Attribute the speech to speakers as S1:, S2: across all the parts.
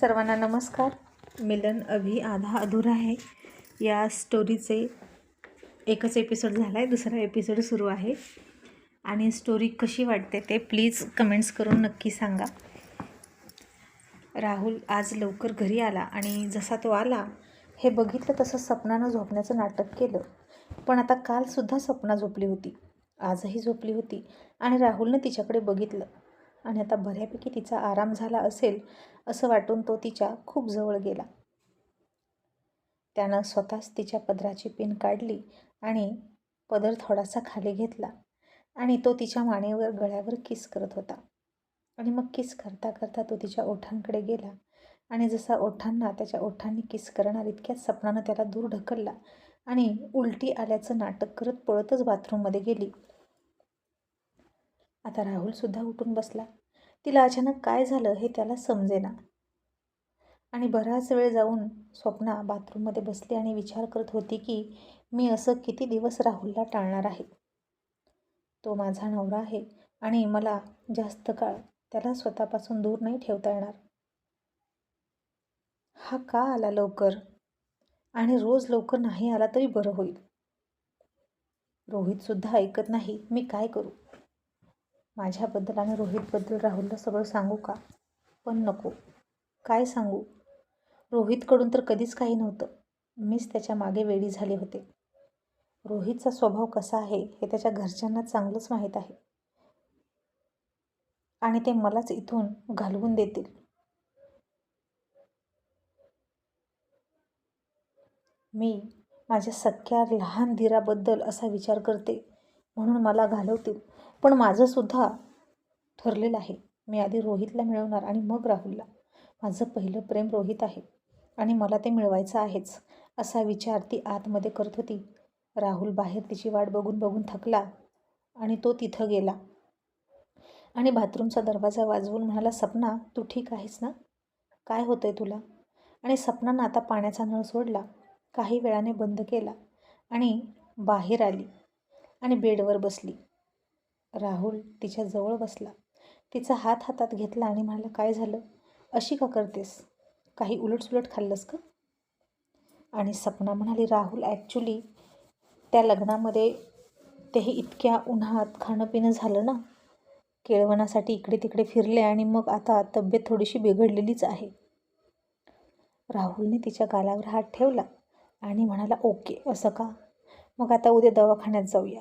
S1: सर्वांना नमस्कार. मिलन अभि आधा अधुरा आहे. या स्टोरीचे एकच एपिसोड झाला आहे दुसरा एपिसोड सुरू आहे. आणि स्टोरी कशी वाटते ते प्लीज कमेंट्स करून नक्की सांगा. राहुल आज लवकर घरी आला आणि जसा तो आला हे बघितलं तसं सपनानं झोपण्याचं नाटक केलं. पण आता कालसुद्धा सपना झोपली होती. आजही झोपली होती. आणि राहुलनं तिच्याकडे बघितलं. आणि आता बऱ्यापैकी तिचा आराम झाला असेल असं वाटून तो तिच्या खूप जवळ गेला. त्यानं स्वतःच तिच्या पदराची पिन काढली आणि पदर थोडासा खाली घेतला आणि तो तिच्या मानेवर गळ्यावर किस करत होता. आणि मग किस करता करता तो तिच्या ओठांकडे गेला आणि जसा ओठांना त्याच्या ओठांनी किस करणार इतक्याच सपनानं त्याला दूर ढकलला आणि उलटी आल्याचं नाटक करत पळतच बाथरूममध्ये गेली. आता राहुलसुद्धा उठून बसला. तिला अचानक काय झालं हे त्याला समजेना. आणि बराच वेळ जाऊन स्वप्ना बाथरूममध्ये बसली आणि विचार करत होती की मी असं किती दिवस राहुलला टाळणार आहे? तो माझा नवरा आहे आणि मला जास्त काळ त्याला स्वतःपासून दूर नाही ठेवता येणार. हा का आला लवकर? आणि रोज लवकर नाही आला तरी बरं होईल. रोहितसुद्धा ऐकत नाही मी काय करू? माझ्याबद्दल आणि रोहितबद्दल राहुलला सगळं सांगू का? पण नको. काय सांगू? रोहितकडून तर कधीच काही नव्हतं. मीच त्याच्यामागे वेडी झाले होते. रोहितचा स्वभाव कसा आहे हे त्याच्या घरच्यांना चांगलंच माहीत आहे. आणि ते मलाच इथून घालवून देतील. मी माझ्या सख्या लहान धीराबद्दल असा विचार करते म्हणून मला घालवतील. पण माझंसुद्धा ठरलेलं आहे. मी आधी रोहितला मिळवणार आणि मग राहुलला. माझं पहिलं प्रेम रोहित आहे आणि मला ते मिळवायचं आहेच असा विचार ती आतमध्ये करत होती. राहुल बाहेर तिची वाट बघून बघून थकला आणि तो तिथं गेला. आणि बाथरूमचा दरवाजा वाजवून म्हणाला सपना तू ठीक आहेस ना? काय होतं आहे तुला? आणि सपनानं आता पाण्याचा नळ सोडला काही वेळाने बंद केला आणि बाहेर आली आणि बेडवर बसली. राहुल तिच्या जवळ बसला. तिचा हात हातात घेतला आणि म्हणाला काय झालं? अशी का करतेस? काही उलटसुलट खाल्लंस का? आणि सपना म्हणाली राहुल ॲक्च्युली त्या लग्नामध्ये तेही इतक्या उन्हात खाणं पिणं झालं ना. केळवणासाठी इकडे तिकडे फिरले आणि मग आता तब्येत थोडीशी बिघडलेलीच आहे. राहुलने तिच्या गालावर हात ठेवला आणि म्हणाला ओके असं का? मग आता उद्या दवाखान्यात जाऊया.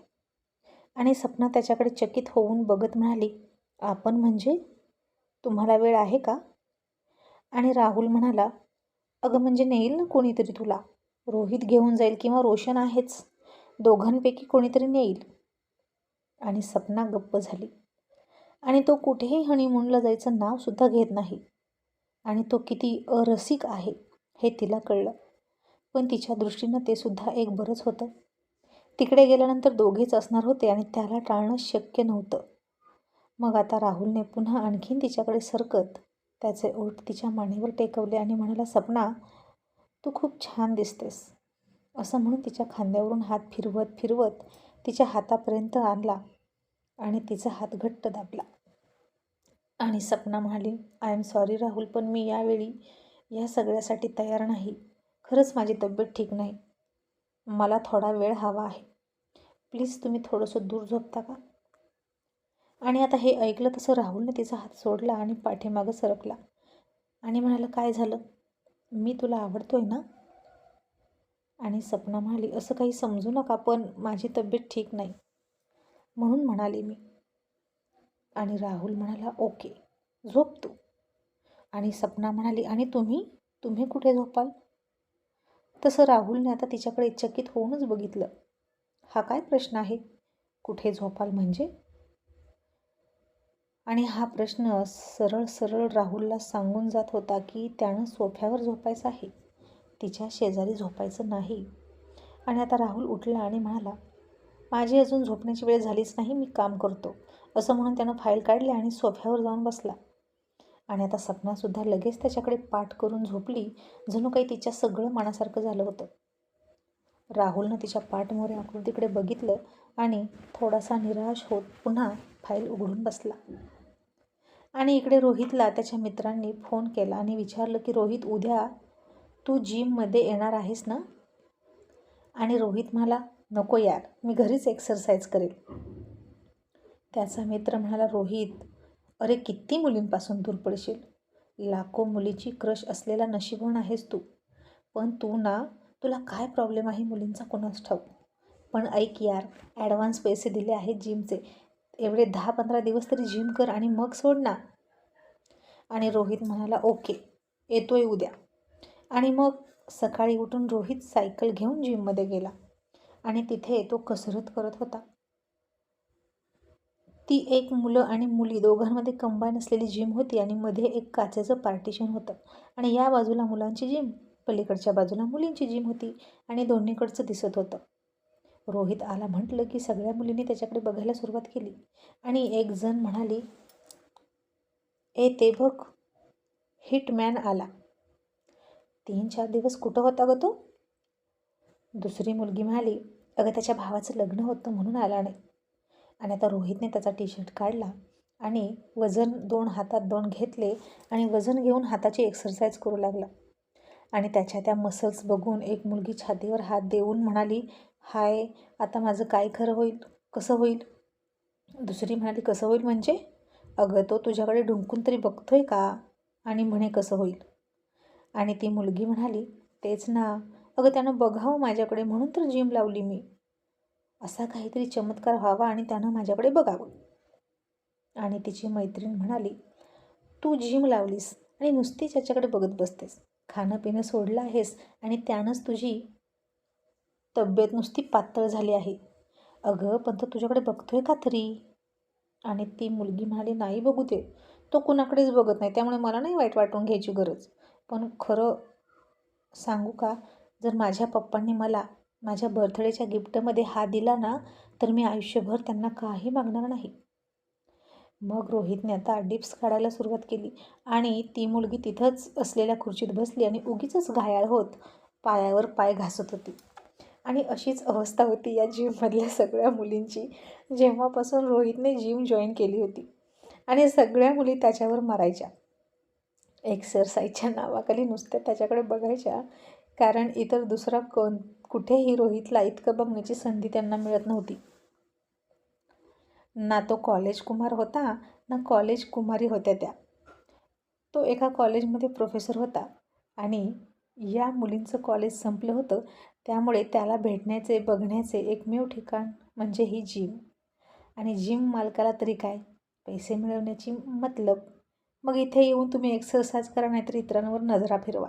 S1: आणि सपना त्याच्याकडे चकित होऊन बघत म्हणाली आपण म्हणजे? तुम्हाला वेळ आहे का? आणि राहुल म्हणाला अगं म्हणजे नेईल ना कोणीतरी तुला? रोहित घेऊन जाईल किंवा रोशन आहेच. दोघांपैकी कोणीतरी नेईल. आणि सपना गप्प झाली. आणि तो कुठेही हनीमूनला जायचं नावसुद्धा घेत नाही. आणि तो किती अरसिक आहे हे तिला कळलं. पण तिच्या दृष्टीनं ते सुद्धा एक बरंच होतं. तिकडे गेल्यानंतर दोघेच असणार होते आणि त्याला टाळणं शक्य नव्हतं. मग आता राहुलने पुन्हा आणखीन तिच्याकडे सरकत त्याचे ओठ तिच्या मानेवर टेकवले आणि म्हणाला सपना तू खूप छान दिसतेस. असं म्हणून तिच्या खांद्यावरून हात फिरवत फिरवत तिच्या हातापर्यंत आणला आणि तिचा हात घट्ट दाबला. आणि सपना म्हणाली आय एम सॉरी राहुल पण मी यावेळी या सगळ्यासाठी तयार नाही. खरंच माझी तब्येत ठीक नाही. मला थोडा वेळ हवा आहे. प्लीज तुम्ही थोडंसं दूर झोपता का? आणि आता हे ऐकलं तसं राहुलने तिचा हात सोडला आणि पाठीमागं सरकला. आणि म्हणाला काय झालं? मी तुला आवडतोय ना? आणि सपना म्हणाली असं काही समजू नका पण माझी तब्येत ठीक नाही. म्हणून म्हणाली मी. आणि राहुल म्हणाला ओके झोप तू. आणि सपना म्हणाली आणि तुम्ही? तुम्ही कुठे झोपाल? तसं राहुलने आता तिच्याकडे चकित होऊनच बघितलं. हा काय प्रश्न आहे? कुठे झोपाल म्हणजे? आणि हा प्रश्न सरळ सरळ राहुलला सांगून जात होता की त्यानं सोफ्यावर झोपायचं आहे. तिच्या शेजारी झोपायचं नाही. आणि आता राहुल उठला आणि म्हणाला माझी अजून झोपण्याची वेळ झालीच नाही मी काम करतो. असं म्हणून त्यानं फाईल काढली आणि सोफ्यावर जाऊन बसला. आणि आता सपनासुद्धा लगेच त्याच्याकडे पाठ करून झोपली जणू काही तिच्या सगळं मनासारखं झालं होतं. राहुलनं तिच्या पाठमोरे आकृतीकडे बघितलं आणि थोडासा निराश होत पुन्हा फाईल उघडून बसला. आणि इकडे रोहितला त्याच्या मित्रांनी फोन केला आणि विचारलं की रोहित उद्या तू जिममध्ये येणार आहेस ना? आणि रोहित म्हणाला नको यार मी घरीच एक्सरसाइज करेल. त्याचा मित्र म्हणाला रोहित अरे किती मुलींपासून दूर पडशील? लाखो मुलीची क्रश असलेला नशीबवान आहेस तू. पण तू ना तुला काय प्रॉब्लेम आहे मुलींचा कोणाच ठाऊक? पण ऐक यार ॲडव्हान्स पैसे दिले आहेत जिमचे एवढे दहा पंधरा दिवस तरी जिम कर आणि मग सोड ना. आणि रोहित म्हणाला ओके येतोय उद्या. आणि मग सकाळी उठून रोहित सायकल घेऊन जिममध्ये गेला. आणि तिथे तो कसरत करत होता. ती एक मुलं आणि मुली दोघांमध्ये कंबाईन असलेली जिम होती आणि मध्ये एक काचेचं पार्टिशन होतं. आणि या बाजूला मुलांची जिम पलीकडच्या बाजूला मुलींची जिम होती आणि दोन्हीकडचं दिसत होतं. रोहित आला म्हटलं की सगळ्या मुलींनी त्याच्याकडे बघायला सुरुवात केली. आणि एक जण म्हणाली ए ते बघ हिटमॅन आला. तीन चार दिवस कुठं होता ग तो? दुसरी मुलगी म्हणाली अगं त्याच्या भावाचं लग्न होतं म्हणून आला नाही. आणि आता रोहितने त्याचा टी शर्ट काढला आणि वजन दोन हातात दोन घेतले आणि वजन घेऊन हाताची एक्सरसाइज करू लागला. आणि त्याच्या त्या मसल्स बघून एक मुलगी छातीवर हात देऊन म्हणाली हाय आता माझं काय खरं होईल? कसं होईल? दुसरी म्हणाली कसं होईल म्हणजे? अगं तो तुझ्याकडे ढुंकून तरी बघतोय का? आणि म्हणे कसं होईल? आणि ती मुलगी म्हणाली तेच ना. अगं त्यानं बघावं माझ्याकडे म्हणून तर जिम लावली मी. असा काहीतरी चमत्कार व्हावा आणि त्यानं माझ्याकडे बघावं. आणि तिची मैत्रीण म्हणाली तू जिम लावलीस आणि नुसती त्याच्याकडे बघत बसतेस. खाणं पिणं सोडलं आहेस आणि त्यानंच तुझी तब्येत नुसती पातळ झाली आहे. अगं पण तो तुझ्याकडे बघतोय का तरी? आणि ती मुलगी म्हणाली नाही बघू दे. तो कुणाकडेच बघत नाही त्यामुळे मला नाही वाईट वाटून घ्यायची गरज. पण खरं सांगू का? जर माझ्या पप्पांनी मला माझ्या बर्थडेच्या गिफ्टमध्ये हा दिला ना तर मी आयुष्यभर त्यांना काही मागणार नाही. मग रोहितने आता डिप्स काढायला सुरुवात केली आणि ती मुलगी तिथंच असलेल्या खुर्चीत बसली आणि उगीच घायाळ होत पायावर पाय घासत होती. आणि अशीच अवस्था होती या जिममधल्या सगळ्या मुलींची जेव्हापासून रोहितने जिम जॉईन केली होती. आणि सगळ्या मुली त्याच्यावर मारायच्या. एक्सरसाइजच्या नावाखाली नुसत्या त्याच्याकडे बघायच्या कारण इतर दुसरा कोण कुठेही रोहितला इतकं बघण्याची संधी त्यांना मिळत नव्हती. ना तो कॉलेज कुमार होता ना कॉलेज कुमारी होत्या त्या. तो एका कॉलेजमध्ये प्रोफेसर होता आणि या मुलींचं कॉलेज संपलं होतं त्यामुळे त्याला भेटण्याचे बघण्याचे एकमेव ठिकाण म्हणजे ही जिम आणि जिम मालकाला तरी काय? पैसे मिळवण्याची मतलब. मग इथे येऊन तुम्ही एक्सरसाइज करा नाहीतर इतरांवर नजरा फिरवा.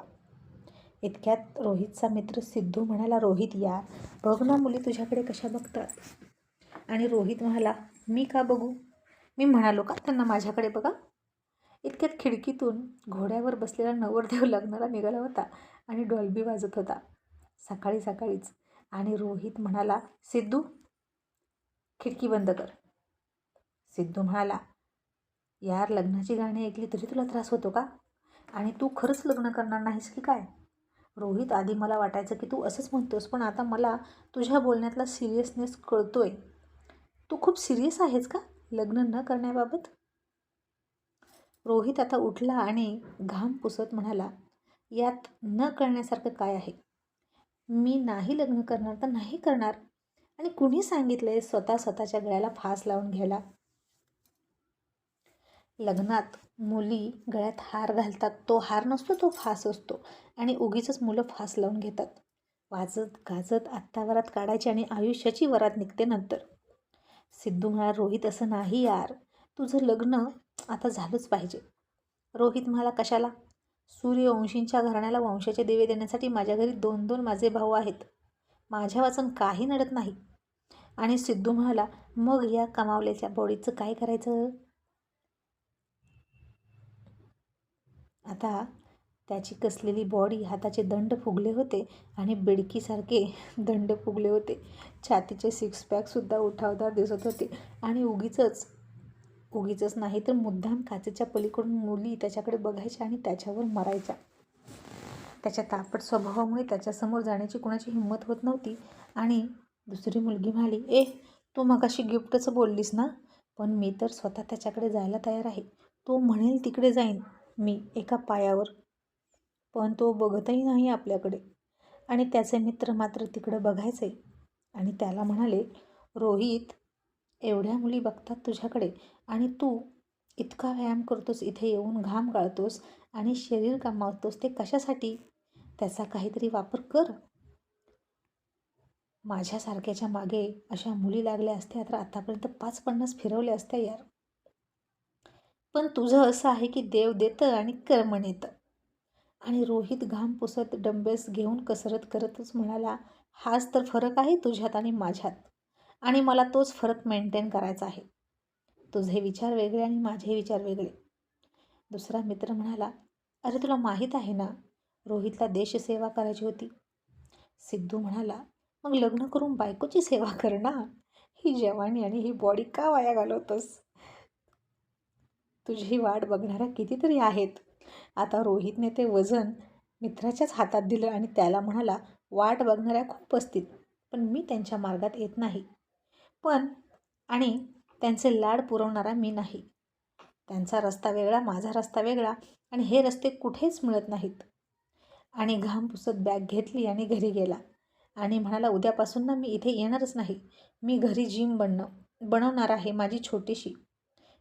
S1: इतक्यात रोहितचा मित्र सिद्धू म्हणाला रोहित या. बघ ना मुली तुझ्याकडे कशा बघतात. आणि रोहित म्हणाला मी का बघू? मी म्हणालो का त्यांना माझ्याकडे बघा. इतक्यात खिडकीतून घोड्यावर बसलेला नवरदेव लग्नाला निघाला होता आणि डॉल्बी वाजत होता. सकाळी सकाळीच. आणि रोहित म्हणाला सिद्धू खिडकी बंद कर. सिद्धू म्हणाला यार लग्नाची गाणी ऐकली तरी तुला त्रास होतो का? आणि तू खरंच लग्न करणार नाहीस की काय? रोहित आधी मला वाटायचं की तू असंच म्हणतोस पण आता मला तुझ्या बोलण्यातला सिरियसनेस कळतोय. तू खूप सिरियस आहेस का? लग्न न करण्याबाबत? रोहित आता उठला आणि घाम पुसत म्हणाला यात न कळण्यासारखं काय आहे? मी नाही लग्न करणार तर नाही करणार. आणि कुणी सांगितलंय? स्वतः स्वतःच्या गळ्याला फास लावून घ्यायला. लग्नात मुली गळ्यात हार घालतात. तो हार नसतो तो फास असतो. आणि उगीच मुलं फास लावून घेतात. वाजत गाजत आत्ता वरात काढायची आणि आयुष्याची वरात निघते नंतर. सिद्धू म्हणाला रोहित असं नाही यार. तुझं लग्न आता झालंच पाहिजे. रोहित म्हणाला कशाला? सूर्यवंशींच्या घराण्याला वंशाचे दिवे देण्यासाठी माझ्या घरी दोन दोन माझे भाऊ आहेत. माझ्या वाचन काही नडत नाही. आणि सिद्धू म्हणाला मग या कमावल्याच्या बॉडीचं काय करायचं? आता त्याची कसलेली बॉडी हाताचे दंड फुगले होते आणि बेडकीसारखे दंड फुगले होते. छातीचे सिक्स पॅकसुद्धा उठावदार दिसत होते. आणि उगीच उगीच नाही तर मुद्दाम काचेच्या पलीकडून मुली त्याच्याकडे बघायच्या आणि त्याच्यावर मरायच्या. त्याच्या तापट स्वभावामुळे त्याच्यासमोर जाण्याची कुणाची हिंमत होत नव्हती. आणि दुसरी मुलगी म्हणाली ए तू मगाशी गिफ्टचं बोललीस ना? पण मी तर स्वतः त्याच्याकडे जायला तयार आहे. तो म्हणेल तिकडे जाईन. मी एका पायावर. पण तो बघतही नाही आपल्याकडे. आणि त्याचे मित्र मात्र तिकडं बघायचे. आणि त्याला म्हणाले रोहित एवढ्या मुली बघतात तुझ्याकडे. आणि तू इतका व्यायाम करतोस इथे येऊन घाम गाळतोस आणि शरीर कमावतोस ते कशासाठी? त्याचा काहीतरी वापर कर. माझ्यासारख्याच्या मागे अशा मुली लागल्या असत्या तर आतापर्यंत पाच पन्नास फिरवल्या असत्या यार. पण तुझं असं आहे की देव देतं आणि कर्मण येतं आणि रोहित घाम पुसत डंबेल्स घेऊन कसरत करतच म्हणाला हाच तर फरक आहे तुझ्यात आणि माझ्यात. आणि मला तोच फरक मेंटेन करायचा आहे. तुझे विचार वेगळे आणि माझे विचार वेगळे. दुसरा मित्र म्हणाला अरे तुला माहीत आहे ना रोहितला देशसेवा करायची होती. सिद्धू म्हणाला मग लग्न करून बायकोची सेवा कर ना. ही जवानी आणि ही बॉडी का वाया घालवतोस? तुझी वाट बघणाऱ्या कितीतरी आहेत. आता रोहितने ते वजन मित्राच्याच हातात दिलं आणि त्याला म्हणाला वाट बघणाऱ्या खूप असतील पण मी त्यांच्या मार्गात येत नाही. पण आणि त्यांचे लाड पुरवणारा मी नाही. त्यांचा रस्ता वेगळा माझा रस्ता वेगळा आणि हे रस्ते कुठेच मिळत नाहीत. आणि घाम पुसत बॅग घेतली आणि घरी गेला. आणि म्हणाला उद्यापासून ना मी इथे येणारच नाही. मी घरी जिम बनणं बनवणार आहे माझी छोटीशी.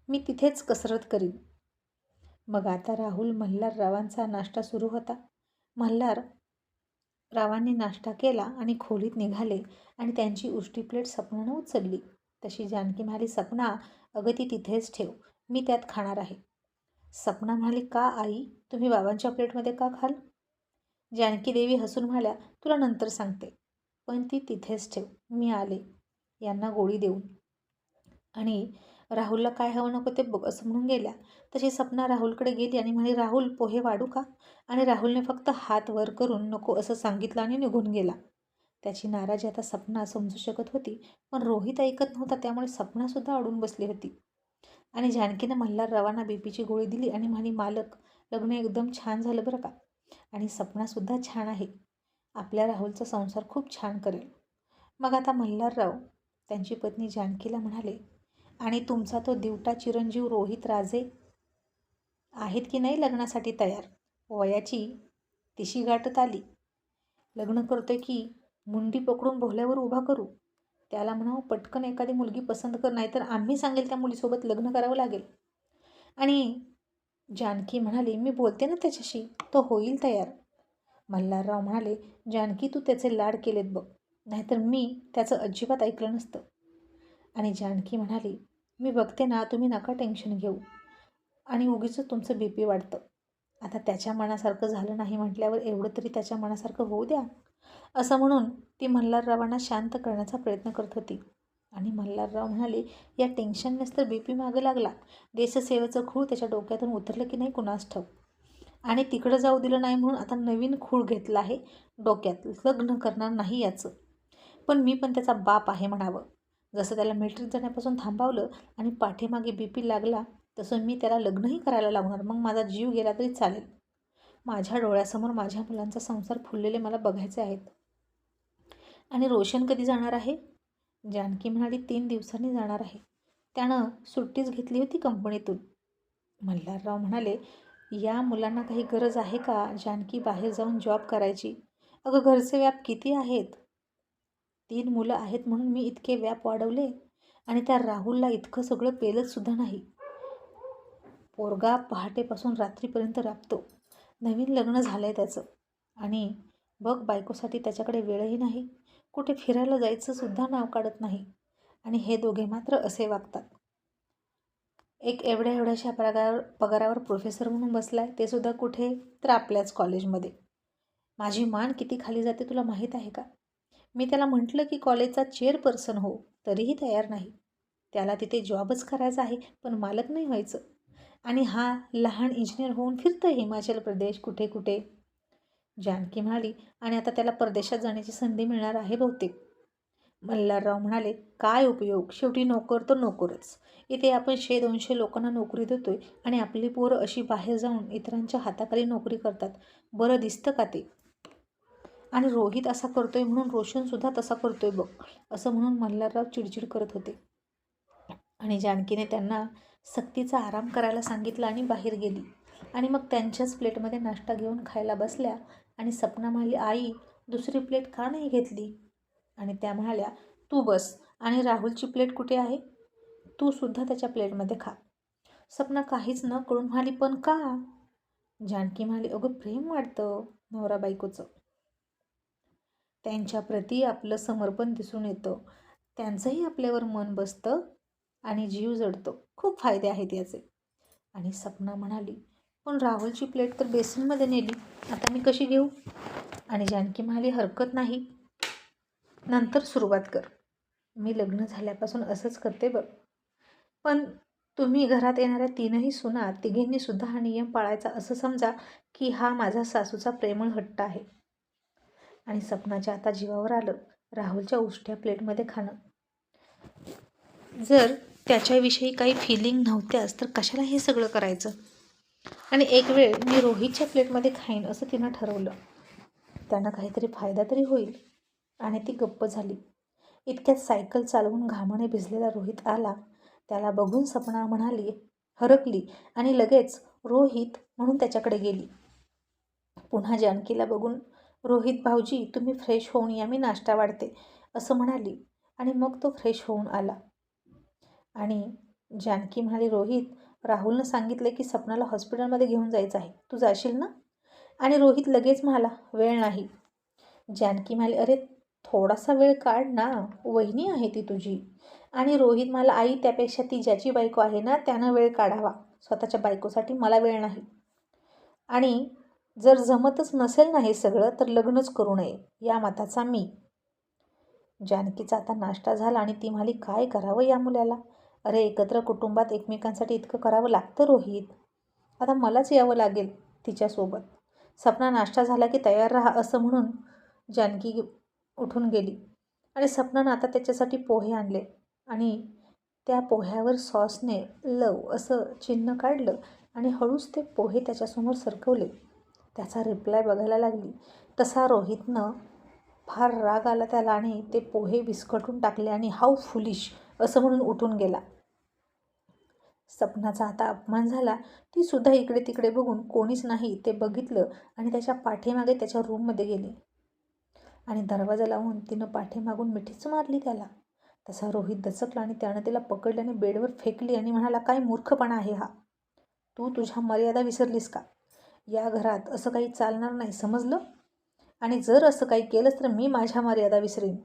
S1: मी तिथेच कसरत करीन. मग आता राहुल मल्हार रावांचा नाश्ता सुरू होता. मल्हार रावांनी नाश्ता केला आणि खोलीत निघाले आणि त्यांची उष्टी प्लेट सपनानं उचलली. तशी जानकी म्हणाली सपना अगं ती तिथेच ठेव. मी त्यात खाणार आहे. सपना म्हणाली का आई? तुम्ही बाबांच्या प्लेटमध्ये का खाल? जानकी देवी हसून म्हणाल्या तुला नंतर सांगते. पण ती तिथेच ठेव. मी आले. यांना गोळी देऊन. आणि राहुलला काय हवं नको ते बघ असं म्हणून गेल्या. तशी सपना राहुलकडे गेली आणि म्हणे राहुल पोहे वाढू का? आणि राहुलने फक्त हात वर करून नको असं सांगितलं आणि निघून गेला. त्याची नाराजी आता सपना समजू शकत होती पण रोहित ऐकत नव्हता त्यामुळे सपनासुद्धा अडून बसली होती. आणि जानकीनं मल्हाररावांना बीपीची गोळी दिली आणि म्हणे मालक लग्न एकदम छान झालं बरं का? आणि सपनासुद्धा छान आहे. आपल्या राहुलचा संसार खूप छान करेल. मग आता मल्हारराव त्यांची पत्नी जानकीला म्हणाले आणि तुमचा तो दिवटा चिरंजीव रोहित राजे आहेत की नाही लग्नासाठी तयार? वयाची तिशी गाठत आली लग्न करतोय की मुंडी पकडून भोल्यावर उभा करू? त्याला म्हणावं पटकन एखादी मुलगी पसंत कर नाही तर आम्ही सांगेल त्या मुलीसोबत लग्न करावं लागेल. आणि जानकी म्हणाली मी बोलते ना त्याच्याशी? तो होईल तयार. मल्हारराव म्हणाले जानकी तू त्याचे लाड केलेत बघ. नाहीतर मी त्याचं अजिबात ऐकलं नसतं. आणि जानकी म्हणाली मी बघते ना तुम्ही नका टेन्शन घेऊ. आणि उगीच तुमचं बी पी वाढतं. आता त्याच्या मनासारखं झालं नाही म्हटल्यावर एवढं तरी त्याच्या मनासारखं होऊ द्या. असं म्हणून ती मल्हाररावांना शांत करण्याचा प्रयत्न करत होती. आणि मल्हारराव म्हणाले या टेन्शननेच तर बी पी मागे लागला. देशसेवेचं खूळ त्याच्या डोक्यातून उतरलं की नाही कुणास ठव आणि तिकडं जाऊ दिलं नाही म्हणून आता नवीन खूळ घेतला आहे डोक्यात. लग्न करणार नाही याचं. पण मी पण त्याचा बाप आहे म्हणावं. जसं त्याला मेट्रिक जाण्यापासून थांबवलं आणि पाठीमागे बी पी लागला तसं मी त्याला लग्नही करायला लावणार मग माझा जीव गेला तरी चालेल. माझ्या डोळ्यासमोर माझ्या मुलांचा संसार फुललेले मला बघायचे आहेत. आणि रोशन कधी जाणार आहे? जानकी म्हणाली तीन दिवसांनी जाणार आहे. त्यानं सुट्टीच घेतली होती कंपनीतून. मल्हारराव म्हणाले या मुलांना काही गरज आहे का? जानकी बाहेर जाऊन जॉब करायची. अगं घरचे व्याप किती आहेत? तीन मुलं आहेत म्हणून मी इतके व्याप वाढवले आणि त्या राहुलला इतकं सगळं पेलतसुद्धा नाही. पोरगा पहाटेपासून रात्रीपर्यंत राबतो. नवीन लग्न झालं आहे त्याचं. आणि बघ बायकोसाठी त्याच्याकडे वेळही नाही. कुठे फिरायला जायचं सुद्धा नाव काढत नाही. आणि हे दोघे मात्र असे वागतात. एक एवढ्या एवढ्याशा पगारावर पगारावर प्रोफेसर म्हणून बसला आहे ते सुद्धा कुठे? तर आपल्याच कॉलेजमध्ये माझी मान किती खाली जाते तुला माहीत आहे का? मी त्याला म्हटलं की कॉलेजचा चेअरपर्सन हो तरीही तयार नाही. त्याला तिथे जॉबच करायचा आहे पण मालक नाही व्हायचं. आणि हा लहान इंजिनियर होऊन फिरतो हिमाचल प्रदेश कुठे कुठे. जानकी म्हणाली आणि आता त्याला परदेशात जाण्याची संधी मिळणार आहे बहुतेक. मल्हारराव म्हणाले काय उपयोग? शेवटी नोकर तर नोकरच. इथे आपण शे दोनशे लोकांना नोकरी देतोय आणि आपली पोरं अशी बाहेर जाऊन इतरांच्या हाताखाली नोकरी करतात. बरं दिसतं का ते? आणि रोहित असा करतोय म्हणून रोशनसुद्धा तसा करतोय बघ असं म्हणून मल्हारराव चिडचिड करत होते. आणि जानकीने त्यांना सक्तीचा आराम करायला सांगितलं आणि बाहेर गेली. आणि मग त्यांच्याच प्लेटमध्ये नाश्ता घेऊन खायला बसल्या आणि सपना म्हणाली आई दुसरी प्लेट का नाही घेतली? आणि त्या म्हणाल्या तू बस. आणि राहुलची प्लेट कुठे आहे? तू सुद्धा त्याच्या प्लेटमध्ये खा. सपना काहीच न कळून म्हणाली पण का? जानकी म्हणाली अगं प्रेम वाटतं नवरा बायकोचं. त्यांच्याप्रती आपलं समर्पण दिसून येतं. त्यांचंही आपल्यावर मन बसतं आणि जीव जडतो. खूप फायदे आहेत याचे. आणि सपना म्हणाली पण राहुलची प्लेट तर बेसिनमध्ये नेली. आता मी कशी घेऊ? आणि जानकी म्हणाली हरकत नाही. नंतर सुरुवात कर. मी लग्न झाल्यापासून असंच करते बघ. पण तुम्ही घरात येणाऱ्या तीनही सुना तिघींनी सुद्धा हा नियम पाळायचा असं समजा की हा माझा सासूचा प्रेमळ हट्ट आहे. आणि सपनाच्या आता जीवावर आलं राहुलच्या उष्ट्या प्लेटमध्ये खाणं. जर त्याच्याविषयी काही फिलिंग नव्हत्याच तर कशाला हे सगळं करायचं? आणि एक वेळ मी रोहितच्या प्लेटमध्ये खाईन असं तिनं ठरवलं. त्यानं काहीतरी फायदा तरी होईल. आणि ती गप्प झाली. इतक्यात सायकल चालवून घामाने भिजलेला रोहित आला. त्याला बघून सपना म्हणाली हरकली. आणि लगेच रोहित म्हणून त्याच्याकडे गेली. पुन्हा जानकीला बघून रोहित भाऊजी तुम्ही फ्रेश होऊन या मी नाश्ता वाढते असं म्हणाली आणि मग तो फ्रेश होऊन आला. आणि जानकी म्हणाली रोहित राहुलनं सांगितलं की सपनाला हॉस्पिटलमध्ये घेऊन जायचं आहे तू जाशील ना? आणि रोहित लगेच म्हणाला वेळ नाही. जानकी म्हणाली अरे थोडासा वेळ काढ ना वहिनी आहे ती तुझी. आणि रोहित मला आई त्यापेक्षा ती ज्याची बायको आहे ना त्यानं वेळ काढावा स्वतःच्या बायकोसाठी मला वेळ नाही. आणि जर जमतच नसेल ना हे सगळं तर लग्नच करू नये या मताचा मी. जानकीचा आता नाश्ता झाला आणि ती म्हणाली काय करावं या मुलाला? अरे एकत्र कुटुंबात एकमेकांसाठी इतकं करावं लागतं रोहित. आता मलाच यावं लागेल तिच्यासोबत. सपना नाश्ता झाला की तयार राहा असं म्हणून जानकी उठून गेली. आणि सपनानं आता त्याच्यासाठी पोहे आणले आणि त्या पोह्यावर सॉसने लव असं चिन्ह काढलं आणि हळूच ते पोहे त्याच्यासमोर सरकवले. त्याचा रिप्लाय बघायला लागली. तसा रोहितनं फार राग आला त्याला आणि ते पोहे विस्कटून टाकले आणि हाऊ फुलिश असं म्हणून उठून गेला. सपनाचा आता अपमान झाला. ती सुद्धा इकडे तिकडे बघून कोणीच नाही ते बघितलं आणि त्याच्या पाठीमागे त्याच्या रूममध्ये गेली. आणि दरवाजा लावून तिनं पाठीमागून मिठीच मारली त्याला. तसा रोहित दचकला आणि त्यानं तिला पकडली आणि बेडवर फेकली आणि म्हणाला काय मूर्खपणा आहे हा? तू तुझ्या मर्यादा विसरलीस का? या घरात असं काही चालणार नाही समजलं? आणि जर असं काही केलंच तर मी माझ्या मर्यादा विसरेन.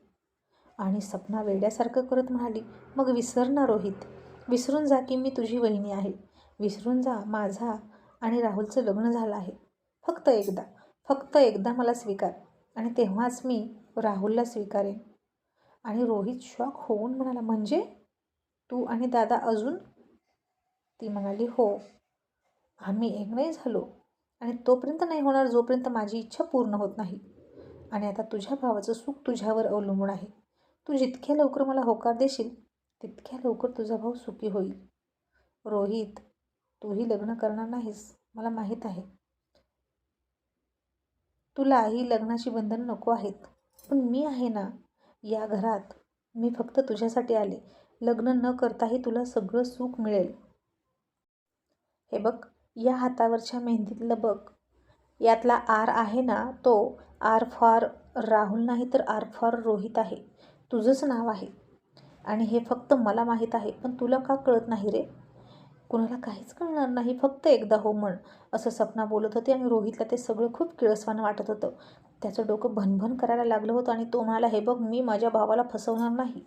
S1: आणि सपना वेड्यासारखं करत म्हणाली मग विसर ना रोहित. विसरून जा की मी तुझी वहिनी आहे. विसरून जा माझा आणि राहुलचं लग्न झालं आहे. फक्त एकदा फक्त एकदा मला स्वीकार. आणि तेव्हाच मी राहुलला स्वीकारेन. आणि रोहित शॉक होऊन म्हणाला म्हणजे? तू आणि दादा अजून? ती म्हणाली हो. आम्ही एक नाही झालो. आणि तोपर्यंत नाही होणार जोपर्यंत माझी इच्छा पूर्ण होत नाही. आणि आता तुझ्या भावाचं सुख तुझ्यावर अवलंबून आहे. तू जितक्या लवकर मला होकार देशील तितक्या लवकर तुझा भाऊ सुखी होईल. रोहित तूही लग्न करणार नाहीस मला माहीत आहे. तुलाही लग्नाची बंधनं नको आहेत. पण मी आहे ना या घरात. मी फक्त तुझ्यासाठी आले. लग्न न करताही तुला सगळं सुख मिळेल. हे बघ या हातावरच्या मेहंदीतलं बघ यातला आर आहे ना तो आर फॉर राहुल नाही तर आर फॉर रोहित आहे. तुझंच नाव आहे. आणि हे फक्त मला माहीत आहे पण तुला का कळत नाही रे? कुणाला काहीच कळणार नाही फक्त एकदा हो म्हण असं सपना बोलत होते आणि रोहितला ते सगळं खूप किळसवानं वाटत होतं. त्याचं डोकं भनभन करायला लागलं होतं आणि तो म्हणाला हे बघ मी माझ्या भावाला फसवणार नाही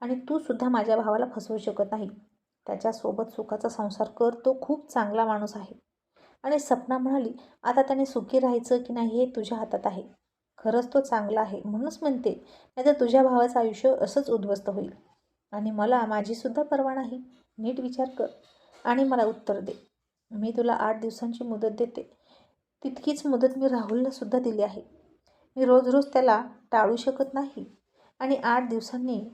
S1: आणि तू सुद्धा माझ्या भावाला फसवू शकत नाही. त्याच्यासोबत सुखाचा संसार कर तो खूप चांगला माणूस आहे. आणि सपना म्हणाली आता त्याने सुखी राहायचं की नाही हे तुझ्या हातात आहे. खरंच तो चांगला आहे म्हणूनच म्हणते. नाहीतर तुझ्या भावाचं आयुष्य असंच उद्ध्वस्त होईल. आणि मला माझीसुद्धा पर्वा नाही. नीट विचार कर. आणि मला उत्तर दे. मी तुला आठ दिवसांची मुदत देते. तितकीच मुदत मी राहुलला सुद्धा दिली आहे. मी रोज रोज त्याला टाळू शकत नाही. आणि आठ दिवसांनी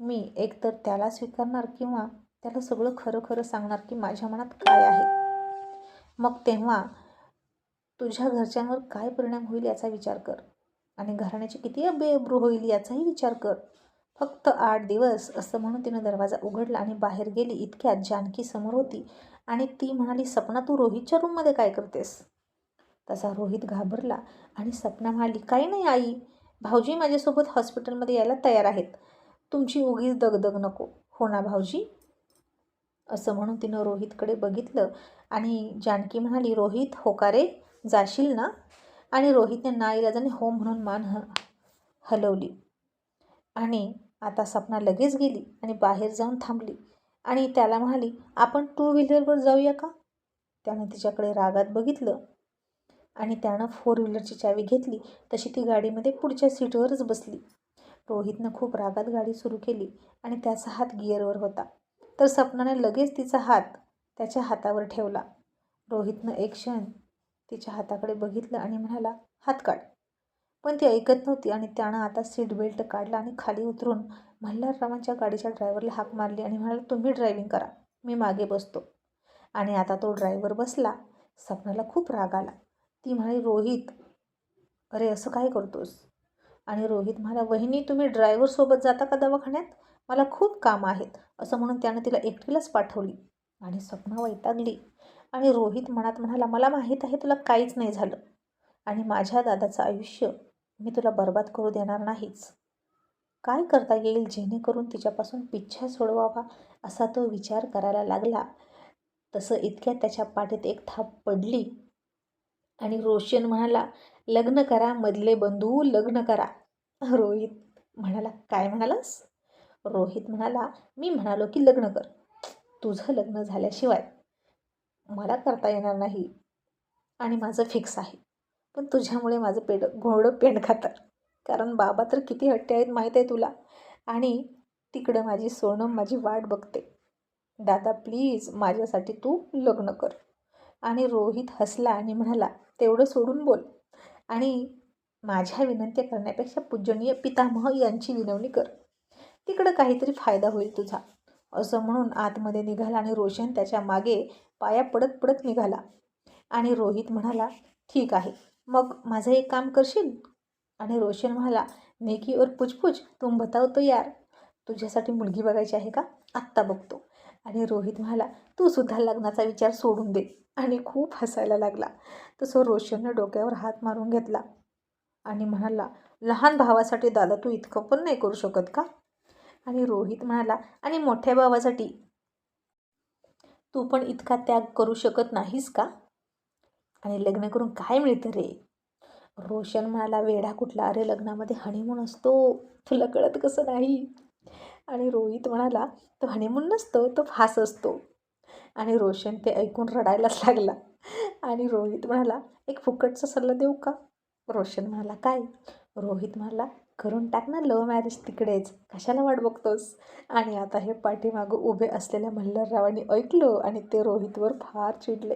S1: मी एकतर त्याला स्वीकारणार किंवा त्याला सगळं खरं खरं सांगणार की माझ्या मनात काय आहे? मग तेव्हा तुझ्या घरच्यांवर काय परिणाम होईल याचा विचार कर. आणि घराण्याची किती बेअब्रू होईल याचाही विचार कर. फक्त आठ दिवस असं म्हणून तिनं दरवाजा उघडला आणि बाहेर गेली इतक्यात जानकी समोर होती. आणि ती म्हणाली सपना तू रोहितच्या रूममध्ये काय करतेस? तसा रोहित घाबरला आणि सपना म्हणाली काही नाही आई. भाऊजी माझ्यासोबत हॉस्पिटलमध्ये यायला तयार आहेत. तुमची उगीच दगदग नको. हो ना भाऊजी? असं म्हणून तिनं रोहितकडे बघितलं आणि जानकी म्हणाली रोहित होकारे जाशील ना? आणि रोहितने नाईलाजाने हो म्हणून मान ह हलवली. आणि आता सपना लगेच गेली आणि बाहेर जाऊन थांबली. आणि त्याला म्हणाली आपण टू व्हीलरवर जाऊया का? त्यानं तिच्याकडे रागात बघितलं. आणि त्यानं फोर व्हीलरची चावी घेतली. तशी ती गाडीमध्ये पुढच्या सीटवरच बसली. रोहितनं खूप रागात गाडी सुरू केली आणि त्याचा हात गिअरवर होता. तर सपनाने लगेच तिचा हात त्याच्या हातावर ठेवला. रोहितनं एक क्षण तिच्या हाताकडे बघितलं आणि म्हणाला हात काढ. पण ती ऐकत नव्हती आणि त्यानं आता सीट बेल्ट काढला आणि खाली उतरून मल्हाररावांच्या गाडीच्या ड्रायव्हरला हाक मारली आणि म्हणाला तुम्ही ड्रायव्हिंग करा मी मागे बसतो. आणि आता तो ड्रायव्हर बसला. सपनाला खूप राग आला. ती म्हणाली रोहित अरे असं काय करतोस? आणि रोहित म्हणाला वहिनी तुम्ही ड्रायव्हरसोबत जाता का दवाखान्यात? मला खूप काम आहेत असं म्हणून त्यानं तिला एकटीलाच पाठवली आणि स्वप्न वैतागली आणि रोहित मनात म्हणाला मला माहीत आहे तुला काहीच नाही झालं आणि माझ्या दादाचं आयुष्य मी तुला बर्बाद करू देणार नाहीच. काय करता येईल जेणेकरून तिच्यापासून पिच्छा सोडवावा? असा तो विचार करायला लागला. तसं इतक्या त्याच्या पाठीत एक थाप पडली आणि रोशन म्हणाला लग्न करा मधले बंधू लग्न करा. रोहित म्हणाला काय म्हणालास? रोहित म्हणाला मी म्हणालो की लग्न कर. तुझं लग्न झाल्याशिवाय मला करता येणार नाही आणि माझं फिक्स आहे. पण तुझ्यामुळे माझं पेड घोडं पेंड खातं कारण बाबा तर किती हट्टे आहेत माहीत आहे तुला? आणि तिकडं माझी सोनम माझी वाट बघते. दादा प्लीज माझ्यासाठी तू लग्न कर. आणि रोहित हसला आणि म्हणाला तेवढं सोडून बोल. आणि माझ्या विनंती करण्यापेक्षा पूजनीय पितामह यांची विनवणी कर. तिकडं काहीतरी फायदा होईल तुझा. असं म्हणून आतमध्ये निघाला आणि रोशन त्याच्यामागे पाया पडत पडत निघाला. आणि रोहित म्हणाला ठीक आहे मग माझं एक काम करशील? आणि रोशन म्हणाला नेकी और पुछपुछ तुम बताव तो यार. तुझ्यासाठी मुलगी बघायची आहे का? आत्ता बघतो. आणि रोहित म्हणाला तू सुद्धा लग्नाचा विचार सोडून दे. आणि खूप हसायला लागला. तसं रोशननं डोक्यावर हात मारून घेतला. आणि म्हणाला लहान भावासाठी दादा तू इतकं पण नाही करू शकत का? आणि रोहित म्हणाला आणि मोठ्या भावासाठी? तू पण इतका त्याग करू शकत नाहीस का? आणि लग्न करून काय मिळतं रे? रोशन म्हणाला वेढा कुठला? अरे लग्नामध्ये हनीमून असतो. तुला कळत कसं नाही? आणि रोहित म्हणाला तो हनीमून नसतो तो फास असतो. आणि रोशन ते ऐकून रडायलाच लागला. आणि रोहित म्हणाला एक फुकटचा सल्ला देऊ का? रोशन म्हणाला काय? रोहित म्हणाला करून टाक ना लव्ह मॅरेज तिकडेच. कशाला वाट बघतोस? आणि आता हे पाठीमागं उभे असलेल्या मल्हाररावांनी ऐकलं आणि ते रोहितवर फार चिडले.